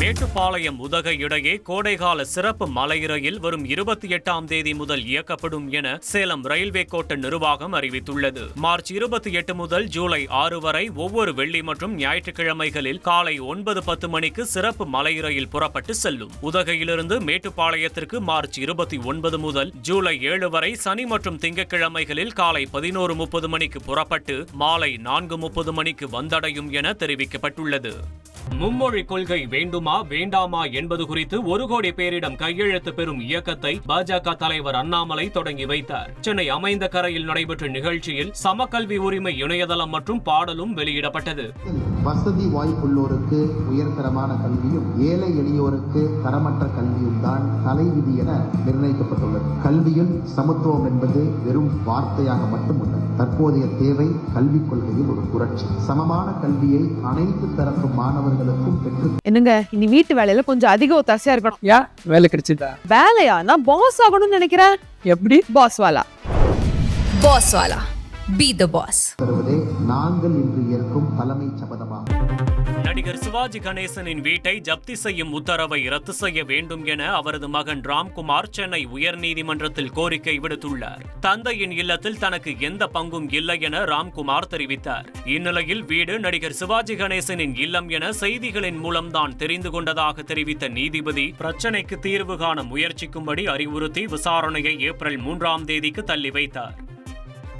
மேட்டுப்பாளையம் உதக இடையே கோடைகால சிறப்பு மலை ரயில் வரும் இருபத்தி எட்டாம் தேதி முதல் இயக்கப்படும் என சேலம் ரயில்வே கோட்ட நிர்வாகம் அறிவித்துள்ளது. மார்ச் இருபத்தி எட்டு முதல் ஜூலை ஆறு வரை ஒவ்வொரு வெள்ளி மற்றும் ஞாயிற்றுக்கிழமைகளில் காலை ஒன்பது பத்து மணிக்கு சிறப்பு மலை ரயில் புறப்பட்டு செல்லும். உதகையிலிருந்து மேட்டுப்பாளையத்திற்கு மார்ச் இருபத்தி ஒன்பது முதல் ஜூலை ஏழு வரை சனி மற்றும் திங்கட்கிழமைகளில் காலை பதினோரு முப்பது மணிக்கு புறப்பட்டு மாலை நான்கு முப்பது மணிக்கு வந்தடையும் என தெரிவிக்கப்பட்டுள்ளது. மும்மொழி கொள்கை வேண்டுமா வேண்டாமா என்பது குறித்து ஒரு கோடி பேரிடம் கையெழுத்து பெறும் இயக்கத்தை பாஜக தலைவர் அண்ணாமலை தொடங்கி வைத்தார். சென்னை அமைந்த கரையில் நடைபெற்ற நிகழ்ச்சியில் சமக்கல்வி உரிமை இணையதளம் மற்றும் பாடலும் வெளியிடப்பட்டது. வசதி வாய்ப்புள்ளோருக்கு உயர்தரமான கல்வியும் ஏழை எளியோருக்கு தரமற்ற கல்வியும் தான் தலைவிதி என நிர்ணயிக்கப்பட்டுள்ளது. கல்வியில் சமத்துவம் என்பது வெறும் வார்த்தையாக மட்டும் உள்ளது தற்போதைய தேவை கல்விக் கொள்கையில் ஒரு புரட்சி. சமமான கல்வியை அனைத்து தரப்பு மாணவர்களுக்கும் பெற்று என்னங்க இனி வீட்டு வேலையில கொஞ்சம் அதிக ஒத்தாசையா இருக்கணும். ஏன் வேலை கிடைச்சிட்டா வேலையா நான் பாஸ் ஆகணும்னு நினைக்கிறேன். எப்படி? பாஸ் வாலா. Boss Wala. Be the boss. தருவதே நாங்கள் இன்று ஏற்கும் தலைமை சபதமாகும். நடிகர் சிவாஜி கணேசனின் வீட்டை ஜப்தி செய்யும் உத்தரவை ரத்து செய்ய வேண்டும் என அவரது மகன் ராம்குமார் சென்னை உயர்நீதிமன்றத்தில் கோரிக்கை விடுத்துள்ளார். தந்தையின் இல்லத்தில் தனக்கு எந்த பங்கும் இல்லை என ராம்குமார் தெரிவித்தார். இந்நிலையில் வீடு நடிகர் சிவாஜி கணேசனின் இல்லம் என செய்திகளின் மூலம்தான் தெரிந்து கொண்டதாக தெரிவித்த நீதிபதி பிரச்சினைக்கு தீர்வு காண முயற்சிக்கும்படி அறிவுறுத்தி விசாரணையை ஏப்ரல் மூன்றாம் தேதிக்கு தள்ளி வைத்தார்.